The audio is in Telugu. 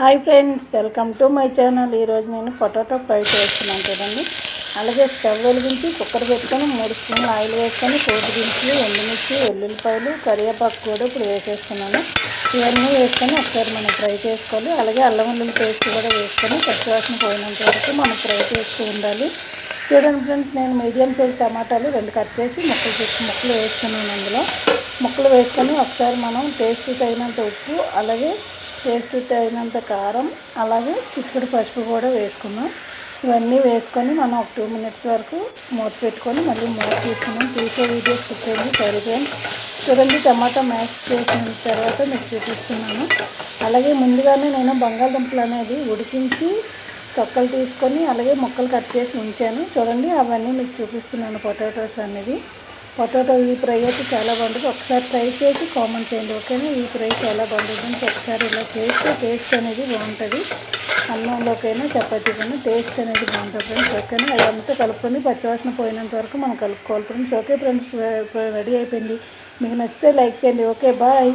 Hi friends welcome to my channel. ఈరోజు నేను పొటాటో ఫ్రై చేస్తున్నాను చూడండి. అలాగే స్టవ్ వెలిగించి కుక్కర్ పెట్టుకొని మూడు స్పూన్లు ఆయిల్ వేసుకొని కోటి దినుసులు ఎండుమిర్చి వెల్లుల్లిపాయలు కరివేపాకు కూడా ఇప్పుడు వేసేస్తున్నాను. ఇవన్నీ వేసుకొని ఒకసారి మనం ఫ్రై చేసుకోవాలి. అలాగే అల్లం వెల్లుల్లి పేస్ట్ కూడా వేసుకొని పచ్చివాసన పోయినంత వరకు మనం ఫ్రై చేస్తూ ఉండాలి. చూడండి ఫ్రెండ్స్ నేను మీడియం సైజ్ టమాటాలు రెండు కట్ చేసి ముక్కలు పెట్టి ముక్కలు వేసుకున్నాను అందులో. ముక్కలు వేసుకొని ఒకసారి మనం టేస్ట్ తగినంత ఉప్పు అలాగే టేస్ట్ తగినంత కారం అలాగే చిక్కుడు పసుపు కూడా వేసుకున్నాం ఇవన్నీ వేసుకొని మనం ఒక టూ మినిట్స్ వరకు మూత పెట్టుకొని మళ్ళీ మూత తీసుకున్నాం తీసే వీడియోస్ కుట్టండి సరే ఫ్రెండ్స్ చూడండి టమాటా మ్యాష్ చేసిన తర్వాత మీకు చూపిస్తున్నాను. అలాగే ముందుగానే నేను బంగాళదుంపలు అనేది ఉడికించి తొక్కలు తీసుకొని అలాగే ముక్కలు కట్ చేసి ఉంచాను. చూడండి అవన్నీ మీకు చూపిస్తున్నాను పొటాటోస్ అనేది. పొటాటో ఈ ఫ్రై అయితే చాలా బాగుంటుంది. ఒకసారి ట్రై చేసి కామెంట్ చేయండి ఓకేనా? ఈ ఫ్రై చాలా బాగుంటుంది. ఒకసారి ఇలా చేస్తే టేస్ట్ అనేది బాగుంటుంది. అన్నంలోకైనా చపాతీకైనా టేస్ట్ అనేది బాగుంటుంది ఫ్రెండ్స్ ఓకేనా? అదంతా కలుపుకొని పచ్చివాసన పోయినంత వరకు మనం కలుపుకోవాలి ఫ్రెండ్స్ ఓకే ఫ్రెండ్స్? రెడీ అయిపోయింది. మీకు నచ్చితే లైక్ చేయండి ఓకే? బాయ్.